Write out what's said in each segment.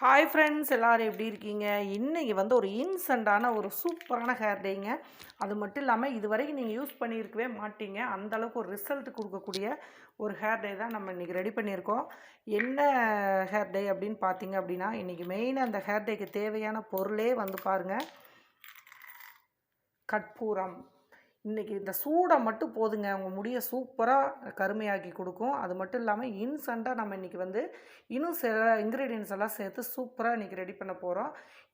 Hi friends எல்லோரும் எப்படி இருக்கீங்க? இன்றைக்கி வந்து ஒரு இன்சண்டான ஒரு சூப்பரான ஹேர் டேங்க. அது மட்டும் இல்லாமல் இது வரைக்கும் நீங்கள் யூஸ் பண்ணியிருக்கவே மாட்டீங்க. அந்த அளவுக்கு ஒரு ரிசல்ட் கொடுக்கக்கூடிய ஒரு ஹேர் டே தான் நம்ம இன்றைக்கி ரெடி பண்ணியிருக்கோம். என்ன ஹேர் டே அப்படின்னு பார்த்தீங்க அப்படின்னா இன்றைக்கி மெயினாக அந்த ஹேர் டேக்கு தேவையான பொருளே வந்து பாருங்கள் கற்பூரம். இன்றைக்கி இந்த சூடை மட்டும் போதுங்க. உங்கள் முடியை சூப்பராக கருமையாக்கி கொடுக்கும். அது மட்டும் இல்லாமல் இன்ஸ்டண்ட்டாக நம்ம இன்றைக்கி வந்து இன்னும் சில இன்க்ரீடியன்ஸ் எல்லாம் சேர்த்து சூப்பராக இன்றைக்கி ரெடி பண்ண போகிறோம்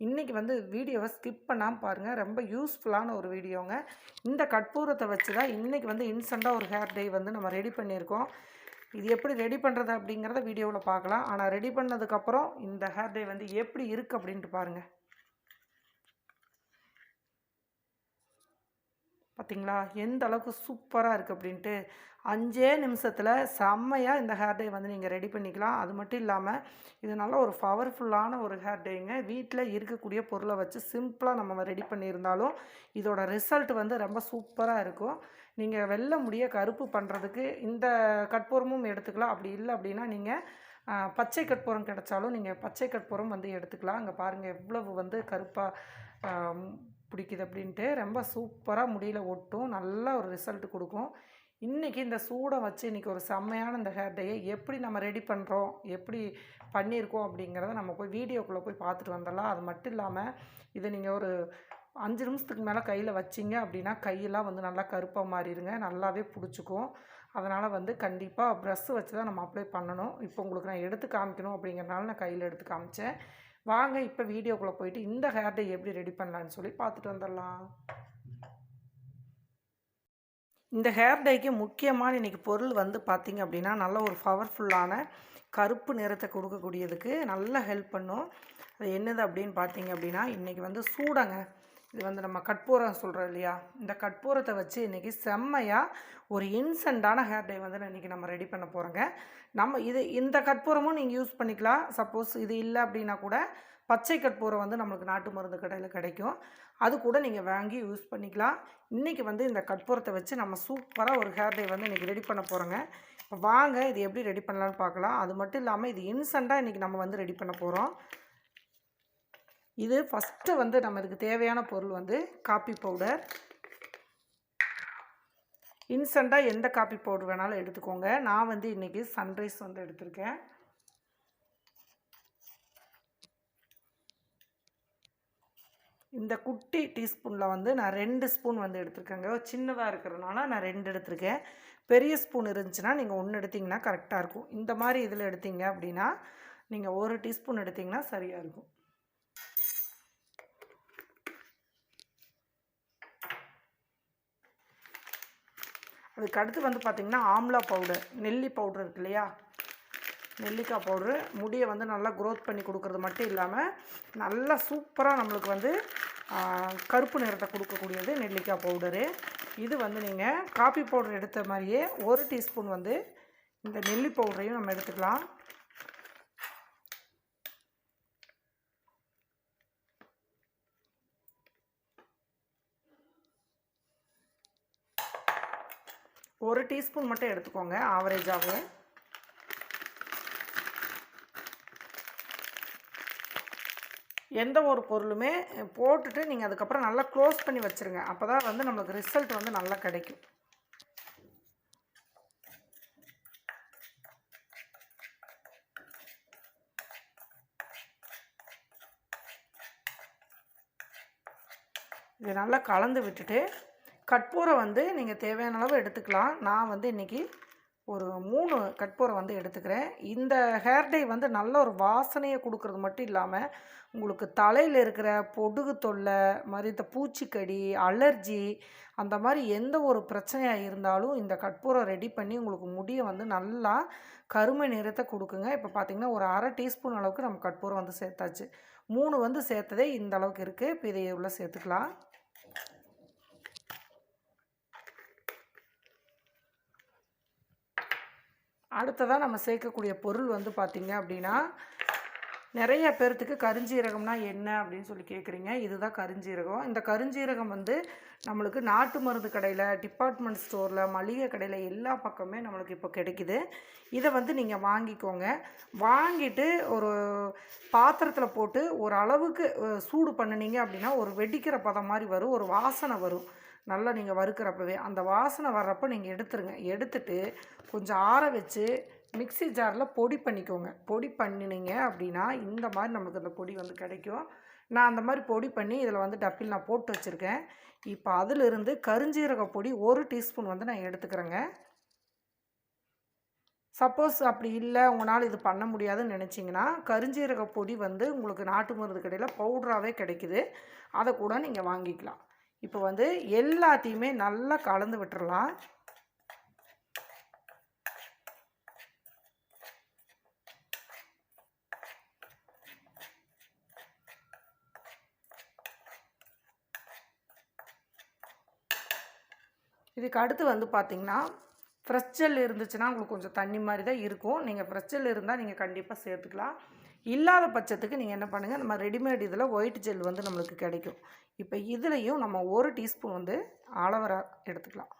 இன்றைக்கி வந்து வீடியோவை ஸ்கிப் பண்ணாமல் பாருங்கள் ரொம்ப யூஸ்ஃபுல்லான ஒரு வீடியோங்க. இந்த கற்பூரத்தை வச்சு தான் இன்றைக்கி வந்து இன்ஸ்டண்ட்டாக ஒரு ஹேர் டே வந்து நம்ம ரெடி பண்ணியிருக்கோம். இது எப்படி ரெடி பண்ணுறது அப்படிங்கிறத வீடியோவில் பார்க்கலாம். ஆனால் ரெடி பண்ணதுக்கப்புறம் இந்த ஹேர் டே வந்து எப்படி இருக்குது அப்படின்ட்டு பாருங்கள் பார்த்திங்களா எந்த அளவுக்கு சூப்பராக இருக்குது அப்படின்ட்டு. அஞ்சே நிமிஷத்தில் செம்மையாக இந்த ஹேர் டே வந்து நீங்கள் ரெடி பண்ணிக்கலாம். அது மட்டும் இல்லாமல் இது நல்ல ஒரு பவர்ஃபுல்லான ஒரு ஹேர் டேங்க வீட்டில் இருக்கக்கூடிய பொருளை வச்சு சிம்பிளாக நம்ம ரெடி பண்ணியிருந்தாலும் இதோட ரிசல்ட் வந்து ரொம்ப சூப்பராக இருக்கும். நீங்கள் வெள்ளை முடிய கருப்பு பண்ணுறதுக்கு இந்த கற்பூரமும் எடுத்துக்கலாம். அப்படி இல்லை அப்படின்னா நீங்கள் பச்சை கற்பூரம் கிடைச்சாலும் நீங்கள் பச்சை கற்பூரம் வந்து எடுத்துக்கலாம். அங்கே பாருங்கள் எவ்வளவு வந்து கருப்பாக பிடிக்குது அப்படின்ட்டு ரொம்ப சூப்பராக முடியல ஒட்டும். நல்லா ஒரு ரிசல்ட் கொடுக்கும். இன்றைக்கி இந்த சூடை வச்சு இன்றைக்கி ஒரு செம்மையான இந்த ஹேர் டேயை எப்படி நம்ம ரெடி பண்ணுறோம் எப்படி பண்ணியிருக்கோம் அப்படிங்கிறத நம்ம போய் வீடியோக்குள்ளே போய் பார்த்துட்டு வந்துடலாம். அது மட்டும் இல்லாமல் இதை நீங்கள் ஒரு அஞ்சு நிமிஷத்துக்கு மேலே கையில் வச்சிங்க அப்படின்னா கையெல்லாம் வந்து நல்லா கருப்பாக மாறிடுங்க. நல்லாவே பிடிச்சிக்கும். அதனால் வந்து கண்டிப்பாக ப்ரெஷ்ஷு வச்சு தான் நம்ம அப்ளை பண்ணணும். இப்போ உங்களுக்கு நான் எடுத்து காமிக்கணும் அப்படிங்கிறனால நான் கையில் எடுத்து காமிச்சேன். வாங்க இப்போ வீடியோக்குள்ளே போயிட்டு இந்த ஹேர் டே எப்படி ரெடி பண்ணலான்னு சொல்லி பார்த்துட்டு வந்துடலாம். இந்த ஹேர் டேக்கு முக்கியமான இன்றைக்கி பொருள் வந்து பார்த்திங்க அப்படின்னா நல்ல ஒரு பவர்ஃபுல்லான கருப்பு நிறத்தை கொடுக்கக்கூடியதுக்கு நல்லா ஹெல்ப் பண்ணும். அது என்னது அப்படின்னு பார்த்தீங்க அப்படின்னா இன்றைக்கி வந்து சூடங்க. இது வந்து நம்ம கற்பூரம் சொல்கிறோம் இல்லையா? இந்த கற்பூரத்தை வச்சு இன்றைக்கி செம்மையாக ஒரு இன்சென்டான ஹேர் டே வந்து இன்றைக்கி நம்ம ரெடி பண்ண போகிறோங்க நம்ம இது இந்த கற்பூரமும் நீங்கள் யூஸ் பண்ணிக்கலாம். சப்போஸ் இது இல்லை அப்படின்னா கூட பச்சை கற்பூரம் வந்து நம்மளுக்கு நாட்டு மருந்து கடையில் கிடைக்கும். அது கூட நீங்கள் வாங்கி யூஸ் பண்ணிக்கலாம். இன்றைக்கி வந்து இந்த கற்பூரத்தை வச்சு நம்ம சூப்பராக ஒரு ஹேர் டே வந்து இன்றைக்கி ரெடி பண்ண போகிறோங்க இப்போ வாங்க இது எப்படி ரெடி பண்ணலான்னு பார்க்கலாம். அது மட்டும் இல்லாமல் இது இன்சென்ட்டாக இன்றைக்கி நம்ம வந்து ரெடி பண்ண போகிறோம் இது ஃபஸ்ட்டு வந்து நம்ம இதுக்கு தேவையான பொருள் வந்து காப்பி பவுடர் இன்ஸ்டண்ட்டாக எந்த காப்பி பவுடர் வேணாலும் எடுத்துக்கோங்க. நான் வந்து இன்றைக்கி சன்ரைஸ் வந்து எடுத்திருக்கேன். இந்த குட்டி டீஸ்பூனில் வந்து நான் ரெண்டு ஸ்பூன் வந்து எடுத்திருக்கேங்க. சின்னதாக இருக்கிறதுனால நான் ரெண்டு எடுத்திருக்கேன். பெரிய ஸ்பூன் இருந்துச்சுன்னா நீங்கள் ஒன்று எடுத்திங்கன்னா கரெக்டாக இருக்கும். இந்த மாதிரி இதில் எடுத்தீங்க அப்படின்னா நீங்கள் ஒரு டீஸ்பூன் எடுத்திங்கன்னா சரியாக இருக்கும். அதுக்கு அடுத்து வந்து பார்த்திங்கன்னா ஆம்லா பவுடர் நெல்லி பவுடர் இருக்கு இல்லையா? நெல்லிக்காய் பவுடரு முடியை வந்து நல்லா க்ரோத் பண்ணி கொடுக்குறது மட்டும் இல்லாமல் நல்லா சூப்பராக நம்மளுக்கு வந்து கருப்பு நிறத்தை கொடுக்கக்கூடியது நெல்லிக்காய் பவுடரு இது வந்து நீங்கள் காப்பி பவுடர் எடுத்த மாதிரியே ஒரு டீஸ்பூன் வந்து இந்த நெல்லி பவுடரையும் நம்ம எடுத்துக்கலாம். ஒரு டீஸ்பூன் மட்டும் எடுத்துக்கோங்க ஆவரேஜாகவே எந்த ஒரு பொருளுமே போட்டுட்டு நீங்கள் அதுக்கப்புறம் நல்லா க்ளோஸ் பண்ணி வச்சுருங்க. அப்போ தான் வந்து நம்மளுக்கு ரிசல்ட் வந்து நல்லா கிடைக்கும். இதை நல்லா கலந்து விட்டுட்டு கற்பூரம் வந்து நீங்கள் தேவையான அளவு எடுத்துக்கலாம். நான் வந்து இன்றைக்கி ஒரு மூணு கற்பூரம் வந்து எடுத்துக்கிறேன். இந்த ஹேர் டை வந்து நல்ல ஒரு வாசனையை கொடுக்குறது மட்டும் இல்லாமல் உங்களுக்கு தலையில் இருக்கிற பொடுகு தொல்லை மாதிரி இந்த பூச்சிக்கடி அலர்ஜி அந்த மாதிரி எந்த ஒரு பிரச்சனையாக இருந்தாலும் இந்த கற்பூரம் ரெடி பண்ணி உங்களுக்கு முடியை வந்து நல்லா கருமை நிறத்தை கொடுக்குங்க. இப்போ பார்த்திங்கன்னா ஒரு அரை டீஸ்பூன் அளவுக்கு நம்ம கற்பூரம் வந்து சேர்த்தாச்சு. மூணு வந்து சேர்த்ததே இந்த அளவுக்கு இருக்குது இப்போ இதை உள்ள சேர்த்துக்கலாம். அடுத்ததாக நம்ம சேர்க்கக்கூடிய பொருள் வந்து பார்த்திங்க அப்படின்னா நிறைய பேர்த்துக்கு கருஞ்சீரகம்னா என்ன அப்படின்னு சொல்லி கேட்குறீங்க இதுதான் கருஞ்சீரகம். இந்த கருஞ்சீரகம் வந்து நம்மளுக்கு நாட்டு மருந்து கடையில் டிபார்ட்மெண்ட் ஸ்டோரில் மளிகை கடையில் எல்லா பக்கமே நம்மளுக்கு இப்போ கிடைக்குது. இதை வந்து நீங்கள் வாங்கிக்கோங்க. வாங்கிட்டு ஒரு பாத்திரத்தில் போட்டு ஒரு அளவுக்கு சூடு பண்ணினீங்க அப்படின்னா ஒரு வெடிக்கிற பதம் மாதிரி வரும் ஒரு வாசனை வரும். நல்லா நீங்கள் வறுக்கிறப்பவே அந்த வாசனை வர்றப்போ நீங்கள் எடுத்துருங்க. எடுத்துட்டு கொஞ்சம் ஆற வச்சு மிக்ஸி ஜாரில் பொடி பண்ணிக்கோங்க. பொடி பண்ணினீங்க அப்படின்னா இந்த மாதிரி நமக்கு அந்த பொடி வந்து கிடைக்கும். நான் அந்த மாதிரி பொடி பண்ணி இதில் வந்து டப்பில் நான் போட்டு வச்சுருக்கேன். இப்போ அதிலிருந்து கருஞ்சீரக பொடி ஒரு டீஸ்பூன் வந்து நான் எடுத்துக்கிறேங்க. சப்போஸ் அப்படி இல்லை உங்களால் இது பண்ண முடியாதுன்னு நினச்சிங்கன்னா கருஞ்சீரக பொடி வந்து உங்களுக்கு நாட்டு மருந்து கடையில் பவுடராகவே கிடைக்குது. அதை கூட நீங்கள் வாங்கிக்கலாம். இப்போ வந்து எல்லாத்தையுமே நல்லா கலந்து விட்டுறலாம். இதுக்கு அடுத்து வந்து பார்த்தீங்கன்னா ஃப்ரெஷ் ஜெல் இருந்துச்சுன்னா உங்களுக்கு கொஞ்சம் தண்ணி மாதிரி தான் இருக்கும். நீங்கள் ஃப்ரெஷ் ஜெல் இருந்தால் நீங்கள் கண்டிப்பாக சேர்த்துக்கலாம். இல்லாத பட்சத்துக்கு நீங்கள் என்ன பண்ணுங்கள் நம்ம ரெடிமேட் இதில் ஒயிட் ஜெல் வந்து நம்மளுக்கு கிடைக்கும். இப்போ இதுலேயும் நம்ம ஒரு டீஸ்பூன் வந்து ஆலவரா எடுத்துக்கலாம்.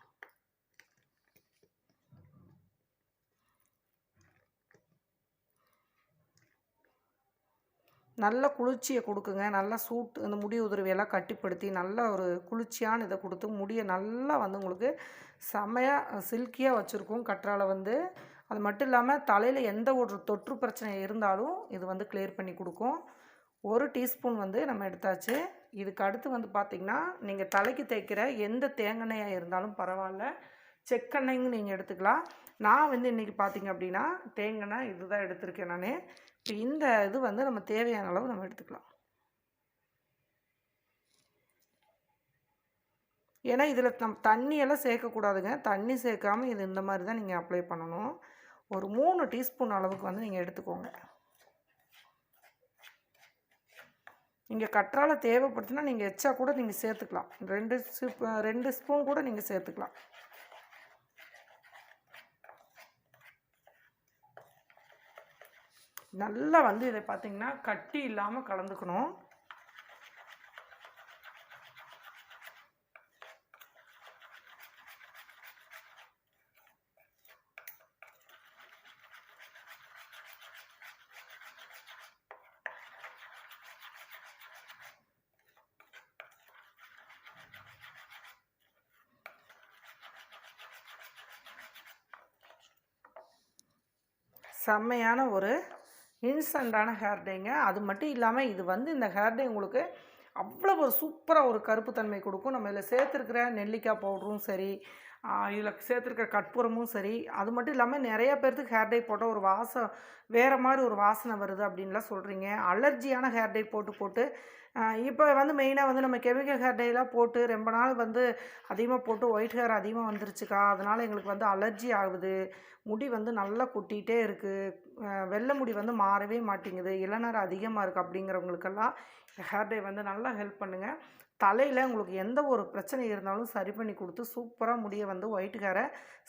நல்ல குளிர்ச்சியை கொடுக்குங்க. நல்லா சூட் இந்த முடி உதிர்வையெல்லாம் கட்டிப்படுத்தி நல்ல ஒரு குளிர்ச்சியான இதை கொடுத்து முடியை நல்லா வந்து உங்களுக்கு செம்மையாக சில்கியாக வச்சுருக்கும். கற்றாழை வந்து அது மட்டும் இல்லாமல் தலையில் எந்த ஒரு தொற்று பிரச்சனை இருந்தாலும் இது வந்து கிளியர் பண்ணி கொடுக்கும். ஒரு டீஸ்பூன் வந்து நம்ம எடுத்தாச்சு. இதுக்கு அடுத்து வந்து பார்த்திங்கன்னா நீங்கள் தலைக்கு தேய்க்கிற எந்த தேங்காய் இருந்தாலும் பரவாயில்ல. செக்கெண்ணெய்னு நீங்கள் எடுத்துக்கலாம். நான் வந்து இன்றைக்கி பார்த்திங்க அப்படின்னா தேங்காய் இதுதான் எடுத்திருக்கேன் நான். இப்போ இந்த இது வந்து நம்ம தேவையான அளவு நம்ம எடுத்துக்கலாம். ஏன்னா இதில் நம் தண்ணியெல்லாம் சேர்க்கக்கூடாதுங்க. தண்ணி சேர்க்காம இது இந்த மாதிரி தான் நீங்கள் அப்ளை பண்ணணும். ஒரு மூணு டீஸ்பூன் அளவுக்கு வந்து நீங்கள் எடுத்துக்கோங்க. நீங்கள் கற்றாழை தேவைப்படுத்துனா நீங்கள் எச்சா கூட நீங்கள் சேர்த்துக்கலாம். ரெண்டு ஸ்பூ ரெண்டு ஸ்பூன் கூட நீங்கள் சேர்த்துக்கலாம். நல்லா வந்து இதை பார்த்தீங்கன்னா கட்டி இல்லாமல் கலந்துக்கணும். செம்மையான ஒரு இன்ஸ்டண்ட்டான ஹேர் டேங்க. அது மட்டும் இல்லாமல் இது வந்து இந்த ஹேர் டே உங்களுக்கு அவ்வளோ ஒரு சூப்பராக ஒரு கருப்பு தன்மை கொடுக்கும். நம்ம இதில் சேர்த்துருக்கிற நெல்லிக்காய் பவுடரும் சரி இதில் சேர்த்துருக்கிற கற்பூரமும் சரி அது மட்டும் இல்லாமல் நிறைய பேர்த்துக்கு ஹேர் டை போட்டால் ஒரு வாசம் வேறு மாதிரி ஒரு வாசனை வருது அப்படின்லாம் சொல்கிறீங்க அலர்ஜியான ஹேர் டை போட்டு போட்டு இப்போ வந்து மெயினாக வந்து நம்ம கெமிக்கல் ஹேர் டேலாம் போட்டு ரொம்ப நாள் வந்து அதிகமாக போட்டு ஒயிட் ஹேர் அதிகமாக வந்துருச்சுக்கா. அதனால் எங்களுக்கு வந்து அலர்ஜி ஆகுது. முடி வந்து நல்லா கொட்டிகிட்டே இருக்குது வெள்ளை முடி வந்து மாறவே மாட்டேங்குது. இளநரம் அதிகமாக இருக்குது அப்படிங்கிறவங்களுக்கெல்லாம் ஹேர் டே வந்து நல்லா ஹெல்ப் பண்ணுங்கள் தலையில் உங்களுக்கு எந்த ஒரு பிரச்சனை இருந்தாலும் சரி பண்ணி கொடுத்து சூப்பராக முடிய வந்து ஒயிட் ஹேரை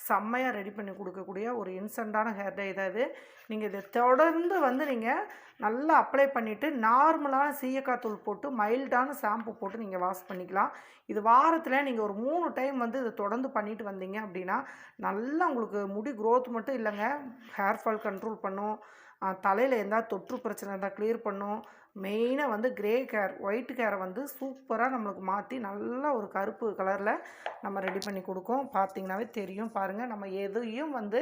செம்மையாக ரெடி பண்ணி கொடுக்கக்கூடிய ஒரு இன்ஸ்டண்ட்டான ஹேர் டே இதாக இது. நீங்கள் இதை தொடர்ந்து வந்து நீங்கள் நல்லா அப்ளை பண்ணிவிட்டு நார்மலான சீயக்காய் தூள் போட்டு மைல்டான ஷாம்பு போட்டு நீங்கள் வாஷ் பண்ணிக்கலாம். இது வாரத்தில் நீங்கள் ஒரு மூணு டைம் வந்து இதை தொடர்ந்து பண்ணிட்டு வந்தீங்க அப்படின்னா நல்லா உங்களுக்கு முடி க்ரோத் மட்டும் இல்லைங்க. ஹேர் ஃபால் கண்ட்ரோல் பண்ணும். தலையில் எந்த தொற்று பிரச்சனை இருந்தால் க்ளியர் பண்ணும். மெயினாக வந்து கிரே கேர் ஒயிட் கேரை வந்து சூப்பராக நம்மளுக்கு மாற்றி நல்ல ஒரு கருப்பு கலரில் நம்ம ரெடி பண்ணி கொடுக்கும். பார்த்திங்கனாவே தெரியும். பாருங்கள் நம்ம எதையும் வந்து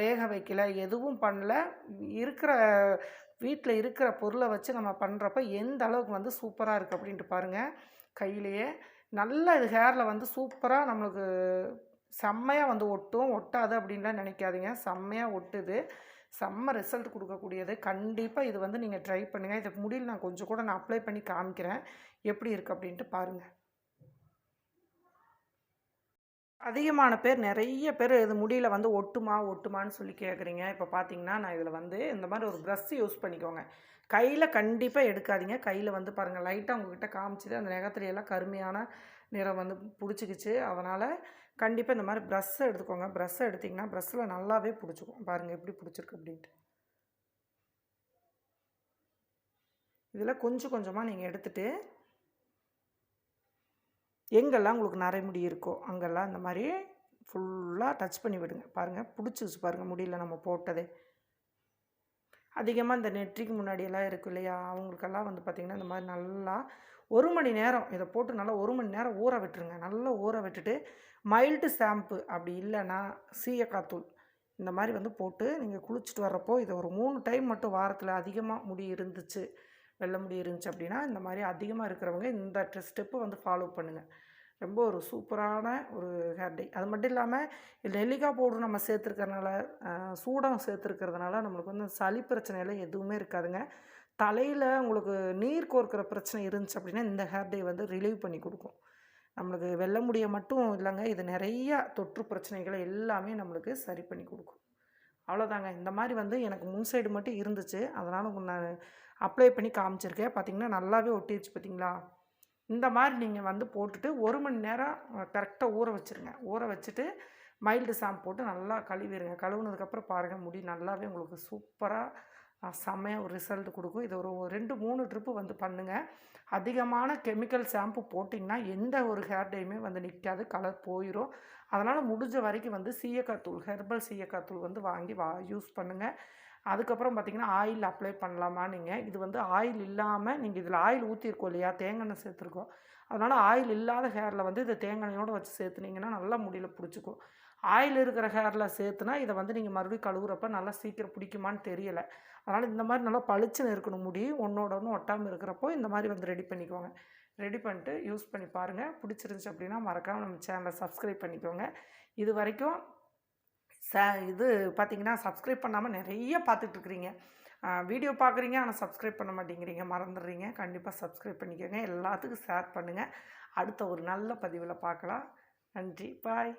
வேக வைக்கல எதுவும் பண்ணல. இருக்கிற வீட்டில் இருக்கிற பொருளை வச்சு நம்ம பண்ணுறப்ப எந்த அளவுக்கு வந்து சூப்பராக இருக்குது அப்படின்ட்டு பாருங்கள் கையிலையே நல்லா இது ஹேரில் வந்து சூப்பராக நம்மளுக்கு செம்மையாக வந்து ஒட்டும். ஒட்டாது அப்படின்லாம் நினைக்காதீங்க. செம்மையாக ஒட்டுது. செம்ம ரிசல்ட் கொடுக்கக்கூடியது. கண்டிப்பாக இது வந்து நீங்கள் ட்ரை பண்ணுங்கள் இதை முடியல நான் கொஞ்சம் கூட நான் அப்ளை பண்ணி காமிக்கிறேன். எப்படி இருக்குது அப்படின்ட்டு பாருங்கள் அதிகமான பேர் நிறைய பேர் இது முடியல வந்து ஒட்டுமா ஒட்டுமான்னு சொல்லி கேட்குறீங்க இப்போ பார்த்தீங்கன்னா நான் இதில் வந்து இந்த மாதிரி ஒரு ப்ரஷ் யூஸ் பண்ணிக்கோங்க. கையில் கண்டிப்பாக எடுக்காதீங்க. கையில் வந்து பாருங்கள் லைட்டாக உங்ககிட்ட காமிச்சிது. அந்த நகத்துல எல்லாம் கருமையான நிறம் வந்து பிடிச்சிக்கிச்சு. அதனால் கண்டிப்பாக இந்த மாதிரி ப்ரஷ்ஷை எடுத்துக்கோங்க. ப்ரஷ்ஷை எடுத்திங்கன்னா ப்ரஷ்ஷில் நல்லாவே பிடிச்சிக்கும். பாருங்கள் எப்படி பிடிச்சிருக்கு அப்படின்ட்டு. இதில் கொஞ்சம் கொஞ்சமாக நீங்கள் எடுத்துகிட்டு எங்கெல்லாம் உங்களுக்கு நரைமுடி இருக்கோ அங்கெல்லாம் இந்த மாதிரி ஃபுல்லாக டச் பண்ணி விடுங்க. பாருங்கள் பிடிச்சிச்சு பாருங்கள் முடியல நம்ம போட்டதே. அதிகமாக இந்த நெற்றிக்கு முன்னாடியெல்லாம் இருக்கு இல்லையா? அவங்களுக்கெல்லாம் வந்து பார்த்திங்கன்னா இந்த மாதிரி நல்லா ஒரு மணி நேரம் இதை போட்டு நல்லா ஒரு மணி நேரம் ஊற விட்டுருங்க. நல்லா ஊற விட்டுட்டு மைல்டு ஷாம்பு அப்படி இல்லைன்னா சீயக்காத்தூள் இந்த மாதிரி வந்து போட்டு நீங்கள் குளிச்சுட்டு வர்றப்போ இதை ஒரு மூணு டைம் மட்டும் வாரத்தில் அதிகமாக முடி இருந்துச்சு வெள்ள முடி இருந்துச்சு அப்படின்னா இந்த மாதிரி அதிகமாக இருக்கிறவங்க இந்த ஸ்டெப்பு வந்து ஃபாலோ பண்ணுங்கள் ரொம்ப ஒரு சூப்பரான ஒரு ஹேர் டை அது மட்டும் இல்லாமல் நெல்லிக்காய் பவுடர் நம்ம சேர்த்துருக்கறனால சூடம் சேர்த்துருக்கிறதுனால நம்மளுக்கு வந்து சளி பிரச்சனையெல்லாம் எதுவுமே இருக்காதுங்க. தலையில் உங்களுக்கு நீர் கோர்க்கிற பிரச்சனை இருந்துச்சு அப்படின்னா இந்த ஹேர் டே வந்து ரிலீவ் பண்ணி கொடுக்கும். நம்மளுக்கு வெள்ளை முடியை மட்டும் இல்லைங்க இது நிறையா தொற்று பிரச்சனைகளை எல்லாமே நம்மளுக்கு சரி பண்ணி கொடுக்கும். அவ்வளோதாங்க. இந்த மாதிரி வந்து எனக்கு முன் சைடு மட்டும் இருந்துச்சு. அதனால் நான் அப்ளை பண்ணி காமிச்சிருக்கேன். பார்த்தீங்கன்னா நல்லாவே ஒட்டிடுச்சு பார்த்தீங்களா? இந்த மாதிரி நீங்கள் வந்து போட்டுட்டு ஒரு மணி நேரம் கரெக்டாக ஊற வச்சுருங்க. ஊற வச்சுட்டு மைல்டு ஷாம்பு போட்டு நல்லா கழுவிடுங்க கழுவுனதுக்கப்புறம் பாருங்கள் முடி நல்லாவே உங்களுக்கு சூப்பராக செம்மையாக ஒரு ரிசல்ட் கொடுக்கும். இது ஒரு ரெண்டு மூணு ட்ரிப்பு வந்து பண்ணுங்கள் அதிகமான கெமிக்கல் ஷாம்பு போட்டிங்கன்னா எந்த ஒரு ஹேர் டேயுமே வந்து நிற்காது கலர் போயிடும் அதனால் முடிஞ்ச வரைக்கும் வந்து சீயக்காத்தூள் ஹெர்பல் சீயக்காத்தூள் வந்து வாங்கி வா யூஸ் பண்ணுங்கள் அதுக்கப்புறம் பார்த்திங்கன்னா ஆயில் அப்ளை பண்ணலாமா நீங்கள் இது வந்து ஆயில் இல்லாமல் நீங்கள் இதில் ஆயில் ஊற்றிருக்கோம் இல்லையா? தேங்காய் சேர்த்துருக்கோம். அதனால் ஆயில் இல்லாத ஹேரில் வந்து இதை தேங்காயோடு வச்சு சேர்த்துனீங்கன்னா நல்லா முடியல பிடிச்சிக்கும். ஆயில் இருக்கிற ஹேரில் சேர்த்துனா இதை வந்து நீங்கள் மறுபடியும் கழுவுறப்ப நல்லா சீக்கிரம் பிடிக்குமான்னு தெரியலை. அதனால் இந்த மாதிரி நல்லா பளிச்சுன்னு இருக்கணும் முடி ஒன்றோட ஒன்று ஒட்டாமல் இருக்கிறப்போ இந்த மாதிரி வந்து ரெடி பண்ணிக்கோங்க. ரெடி பண்ணிட்டு யூஸ் பண்ணி பாருங்கள் பிடிச்சிருந்துச்சு அப்படின்னா மறக்காமல் நம்ம சேனலை சப்ஸ்கிரைப் பண்ணிக்கோங்க. இது வரைக்கும் ச இது பார்த்தீங்கன்னா சப்ஸ்கிரைப் பண்ணாமல் நிறைய பார்த்துட்ருக்குறீங்க வீடியோ பார்க்குறீங்க ஆனால் சப்ஸ்கிரைப் பண்ண மாட்டேங்கிறீங்க. மறந்துடுறீங்க. கண்டிப்பாக சப்ஸ்கிரைப் பண்ணிக்கோங்க. எல்லாத்துக்கும் ஷேர் பண்ணுங்கள் அடுத்த ஒரு நல்ல பதிவில் பார்க்கலாம் நன்றி. பாய்